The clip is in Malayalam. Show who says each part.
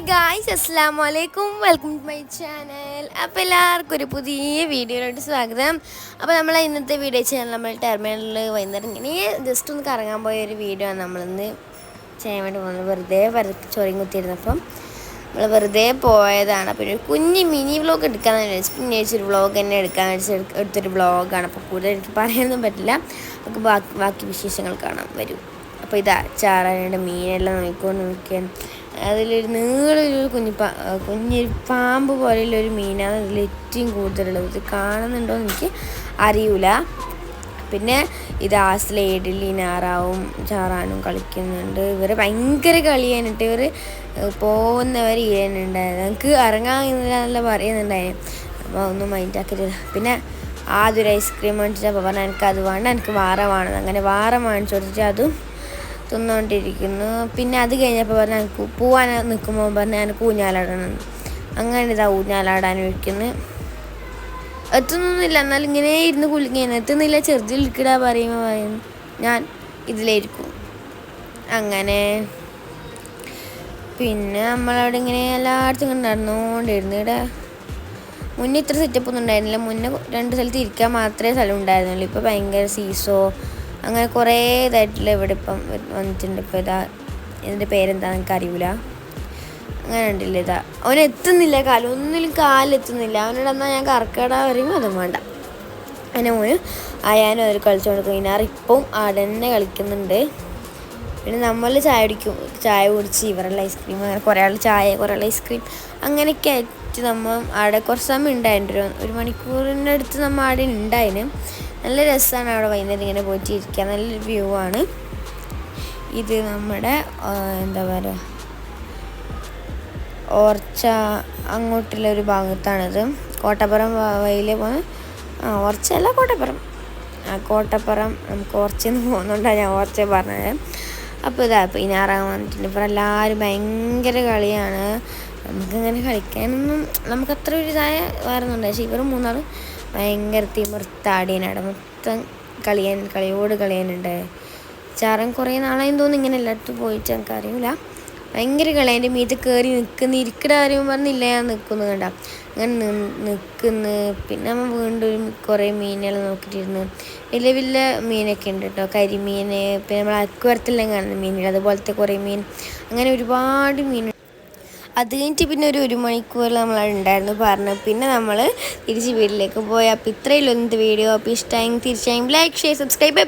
Speaker 1: ഹായ് ഗായ്സ് അസ്സാം വലൈക്കും വെൽക്കം ടു മൈ ചാനൽ അപ്പോൾ എല്ലാവർക്കും ഒരു പുതിയ വീഡിയോയിലോട്ട് സ്വാഗതം. അപ്പോൾ നമ്മൾ ഇന്നത്തെ വീഡിയോ ചെയ്യാൻ നമ്മൾ ടെർമിനലിൽ വൈകുന്നേരം ഇങ്ങനെ ജസ്റ്റ് ഒന്ന് കറങ്ങാൻ പോയ ഒരു വീഡിയോ ആണ് നമ്മളിന്ന് ചെയ്യാൻ വേണ്ടി പോകുന്നത്. വെറുതെ ചൊറിയും കുത്തിയിരുന്നപ്പം നമ്മൾ വെറുതെ പോയതാണ്. അപ്പോൾ ഒരു കുഞ്ഞ് മിനി വ്ളോഗ് എടുക്കാമെന്ന് വിചാരിച്ചു പിന്നെ ഒരു വ്ളോഗ് തന്നെ എടുക്കാമെന്ന് വെച്ചാൽ എടുത്തൊരു വ്ളോഗാണ് അപ്പോൾ കൂടുതൽ എനിക്ക് പറയാനൊന്നും പറ്റില്ല. നമുക്ക് ബാക്കി ബാക്കി വിശേഷങ്ങൾ കാണാം. വരും. അപ്പോൾ ഇതാ ചാറാനായിട്ട് മീനെല്ലാം നോക്കിക്കൊണ്ട് നോക്കിയാൽ അതിലൊരു നീളൊരു കുഞ്ഞു പാ കുഞ്ഞൊരു പാമ്പ് പോലെയുള്ള ഒരു മീനാണ് അതിൽ ഏറ്റവും കൂടുതലുള്ളത്. ഇത് കാണുന്നുണ്ടോ എന്ന് എനിക്ക് അറിയൂല. പിന്നെ ഇത് ആ ഇനാറാവും നാറാവും ചാറാനും കളിക്കുന്നുണ്ട്. ഇവർ ഭയങ്കര കളിയാനിട്ട് ഇവർ പോകുന്നവർ ചെയ്യാനുണ്ടായത് നമുക്ക് ഇറങ്ങാന്നല്ല പറയുന്നുണ്ടായിരുന്നു. അപ്പോൾ ഒന്നും മൈൻഡാക്കിയിട്ടില്ല പിന്നെ ആദ്യം ഒരു ഐസ്ക്രീം അപ്പോൾ പറഞ്ഞാൽ എനിക്ക് അത് വേണ്ട എനിക്ക് വാറ വേണം. അങ്ങനെ വാറ വാങ്ങിച്ചു കൊടുത്തിട്ട് അതും തിന്നുകൊണ്ടിരിക്കുന്നു പിന്നെ അത് കഴിഞ്ഞപ്പോൾ പറഞ്ഞാൽ എനിക്ക് പോവാൻ നിൽക്കുമ്പോൾ പറഞ്ഞാൽ എനിക്ക് ഊഞ്ഞാലാടണം അങ്ങനെ ഇതാ ഊഞ്ഞാലാടാൻ വയ്ക്കുന്നു എത്തുന്നൊന്നുമില്ല. എന്നാലും ഇങ്ങനെ ഇരുന്ന് കുളിക്കാൻ എത്തുന്നില്ല. ചെറുതിൽ ഇരിക്കടാ പറയുമ്പോൾ പറയും. ഞാൻ ഇതിലായിരിക്കും അങ്ങനെ. പിന്നെ നമ്മളവിടെ ഇങ്ങനെ എല്ലായിടത്തും ഇങ്ങനെ നടന്നുകൊണ്ടിരുന്നു ഇവിടെ മുന്നേ ഇത്ര സെറ്റപ്പ് ഒന്നും ഉണ്ടായിരുന്നില്ല. മുന്നേ രണ്ട് സ്ഥലത്ത് ഇരിക്കാൻ മാത്രമേ സ്ഥലം ഉണ്ടായിരുന്നുള്ളൂ. ഇപ്പോൾ ഭയങ്കര സീസോ അങ്ങനെ കുറേ ഇതായിട്ടുള്ള ഇവിടെ ഇപ്പം വന്നിട്ടുണ്ട് ഇപ്പോൾ ഇതാ ഇതിന്റെ പേരെന്താ എനിക്ക് അറിയില്ല അങ്ങനെ ഉണ്ടല്ലോ ഇതാ. അവൻ എത്തുന്നില്ല കാലം ഒന്നിലും കാലെത്തുന്നില്ല അവനോട് എന്നാൽ ഞാൻ കറക്കട പറയുമ്പോൾ അതും വേണ്ട. അങ്ങനെ മോന് അയാനും അവർ കളിച്ചുകൊണ്ട് കഴിഞ്ഞാൽ ഇപ്പം അവിടെ തന്നെ കളിക്കുന്നുണ്ട്. പിന്നെ നമ്മൾ ചായ കുടിക്കും ചായ കുടിച്ച് ഇവരുള്ള ഐസ്ക്രീം അങ്ങനെ കുറേ ആൾ ചായ കുറേ ആൾ ഐസ്ക്രീം അങ്ങനെയൊക്കെ ആയിട്ട് നമ്മൾ അവിടെ കുറച്ച് സമയം ഉണ്ടായിരുന്നു ഒരു മണിക്കൂറിന്റെ അടുത്ത് നമ്മൾ അവിടെ ഉണ്ടായിന്. നല്ല രസമാണ് അവിടെ വൈകുന്നേരം ഇങ്ങനെ പോയിട്ട് ഇരിക്കുക നല്ലൊരു വ്യൂ ആണ്. ഇത് നമ്മുടെ എന്താ പറയുക ഓർച്ച അങ്ങോട്ടുള്ള ഒരു ഭാഗത്താണിത്. കോട്ടപ്പുറം വഴിയിൽ പോകുന്ന ആ ഓർച്ചയല്ല കോട്ടപ്പുറം. ആ കോട്ടപ്പുറം നമുക്ക് ഓർച്ചയെന്ന് പോകുന്നുണ്ടാണ് ഞാൻ ഓർച്ച പറഞ്ഞത്. അപ്പോൾ ഇതാ ഇപ്പോൾ ഇനാറാൻ വന്നിട്ടുണ്ട്. ഇപ്പോൾ എല്ലാവരും ഭയങ്കര കളിയാണ്. നമുക്കിങ്ങനെ കളിക്കാനൊന്നും നമുക്ക് അത്ര ഒരു ഇതായ വരുന്നുണ്ട് പക്ഷേ ഇവർ മൂന്നാളും ഭയങ്കര തിമിർത്താടിയനാണ്. മൊത്തം കളിയാൻ കളിയോട് കളിയാനുണ്ട്. ചാറൻ കുറേ നാളായും തോന്നുന്നു ഇങ്ങനെ എല്ലായിടത്തും പോയിട്ട് എനിക്ക് അറിയില്ല. ഭയങ്കര കളി എന്റെ മീത്ത് കയറി നിൽക്കുന്ന. ഇരിക്കട കാര്യം പറഞ്ഞില്ല ഞാൻ നിൽക്കുന്നു കണ്ട. അങ്ങനെ നിൽക്കുന്നു. പിന്നെ നമ്മൾ വീണ്ടും കുറേ മീനുകൾ നോക്കിയിട്ടിരുന്നു. വലിയ വലിയ മീനൊക്കെ ഉണ്ട് കേട്ടോ. കരിമീൻ പിന്നെ നമ്മൾ അക്കുവരത്തെല്ലാം കാണുന്ന മീനുകൾ അതുപോലത്തെ കുറേ മീൻ. അങ്ങനെ ഒരുപാട് മീൻ അത് കഴിഞ്ഞിട്ട് പിന്നെ ഒരു ഒരു മണിക്കൂർ നമ്മൾ ഉണ്ടായിരുന്നു പറഞ്ഞു. പിന്നെ നമ്മൾ തിരിച്ച് വീട്ടിലേക്ക് പോയി. അപ്പോൾ ഇത്രയും ഇന്നത്തെ വീഡിയോ. അപ്പോൾ ഇഷ്ടമായി തീർച്ചയായും ലൈക്ക് ഷെയർ സബ്സ്ക്രൈബ് ബൈ